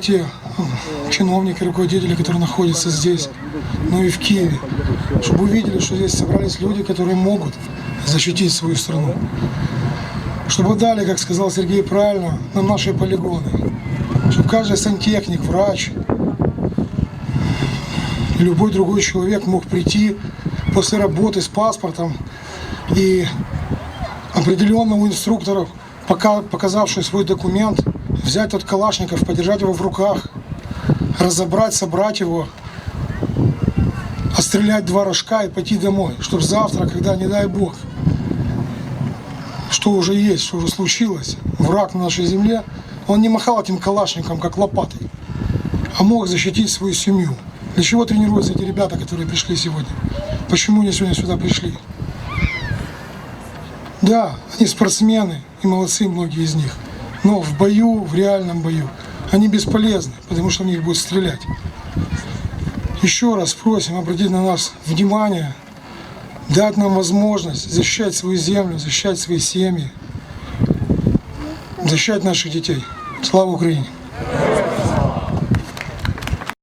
те чиновники, руководители, которые находятся здесь, но и в Киеве, чтобы увидели, что здесь собрались люди, которые могут защитить свою страну. Чтобы дали, как сказал Сергей правильно, на наши полигоны. Чтобы каждый сантехник, врач, любой другой человек мог прийти после работы с паспортом и определенному инструктору, пока, показавший свой документ, взять тот калашников, подержать его в руках, разобрать, собрать его, отстрелять два рожка и пойти домой, чтобы завтра, когда, не дай бог, что уже есть, что уже случилось, враг на нашей земле, он не махал этим калашником, как лопатой, а мог защитить свою семью. Для чего тренируются эти ребята, которые пришли сегодня? Почему они сегодня сюда пришли? Да, они спортсмены и молодцы многие из них. Но в бою, в реальном бою, они бесполезны, потому что в них будут стрелять. Еще раз просим обратить на нас внимание, дать нам возможность защищать свою землю, защищать свои семьи, защищать наших детей. Слава Украине!